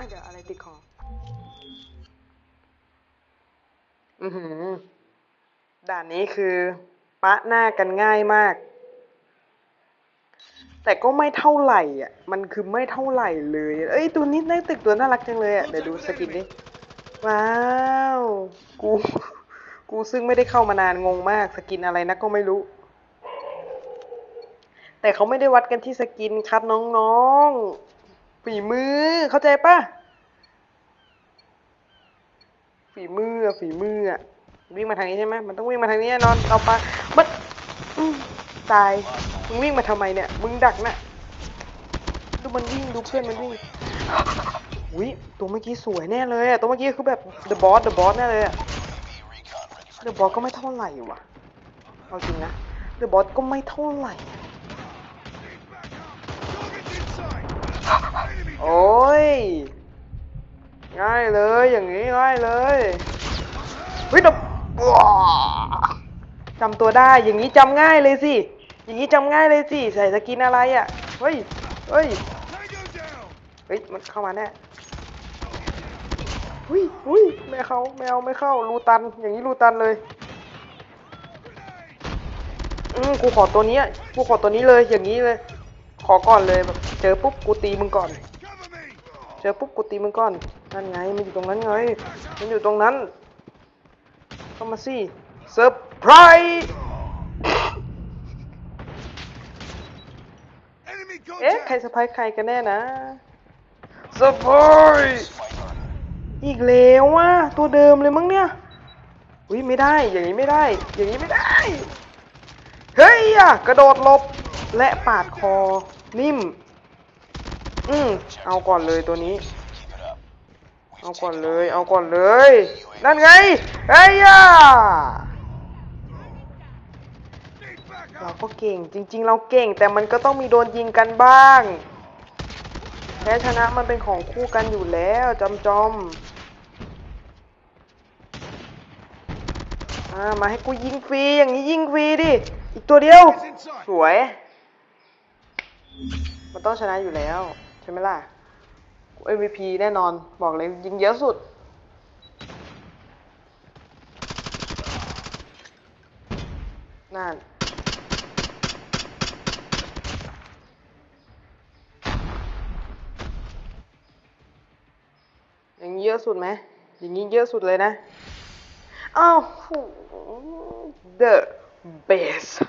อ้ยเดี๋ยวอะไรติดคออือหือ ด่านนี้คือ ปะหน้ากันง่ายมาก แต่ก็ไม่เท่าไหร่อะ มันคือไม่เท่าไหร่เลย เอ้ย ตัวนี้น่าตึกตัวน่ารักจังเลยอะ เดี๋ยวดูสกินดิ ว้าว กู กูซึ่งไม่ได้เข้ามานานงงมาก สกินอะไรนะก็ไม่รู้ แต่เขาไม่ได้วัดกันที่สกินครับน้องๆ ฝีมือเข้าใจปะฝีมือฝีมืออะวิ่งมาทางนี้ใช่ไหมมันต้องวิ่งมาทางนี้แน่นอนเอาปะมันตายมึงวิ่งมาทำไมเนี่ยมึงดักนะดูมันวิ่งดูเพื่อนมันวิ่งอุ้ยตัวเมื่อกี้สวยแน่เลยอะตัวเมื่อกี้คือแบบ the boss the boss แน่เลยอะ the boss ก็ไม่เท่าไหร่ว่ะเอาจริงนะ the boss ก็ไม่เท่าไหร่ โอ้ย ง่ายเลย อย่างนี้ง่ายเลยเฮ้ยดับจำตัวได้อย่างนี้จำง่ายเลยสิอย่างนี้จำง่ายเลยสิใส่สกินอะไรอะเฮ้ยเฮ้ยเฮ้ยมันเข้ามาแน่หุยหุยไม่เข้าไม่เอาไม่เข้ารูตัน อย่างนี้รูตันเลยอืมกูขอตัวนี้กูขอตัวนี้เลยอย่างนี้เลย ขอก่อนเลยแบบเจอปุ๊บกูตีมึงก่อน เจอปุ๊บกูตีมึงก่อน นั่นไงมันอยู่ตรงนั้นไง มันอยู่ตรงนั้นเข้ามาสิเซอร์ไพรส์เอ๊ะ ใครเซอร์ไพรส์ใครกันแน่นะเซอร์ไพรส์อีกแล้วว่ะตัวเดิมเลยมั้งเนี่ยอุ้ยไม่ได้ อย่างนี้ไม่ได้ อย่างนี้ไม่ได้ เฮ้ยอะกระโดดหลบและปาดคอนิ่ม อืมเอาก่อนเลยตัวนี้ เอาก่อนเลย เอาก่อนเลย นั่นไงเฮ้ยอะเราก็เก่ง จริง ๆ เราเก่ง แต่มันก็ต้องมีโดนยิงกันบ้างแพ้ชนะมันเป็นของคู่กันอยู่แล้วจอมจอมอ่ามาให้กูยิงฟรีอย่างนี้ยิงฟรีดิ อีกตัวเดียว สวย มันต้องชนะอยู่แล้ว ใช่ไหมล่ะ MVP แน่นอนบอกเลยยิงเยอะสุด นั่น อย่างนี้เยอะสุดไหมอย่างนี้เยอะสุดเลยนะ อ้าว the best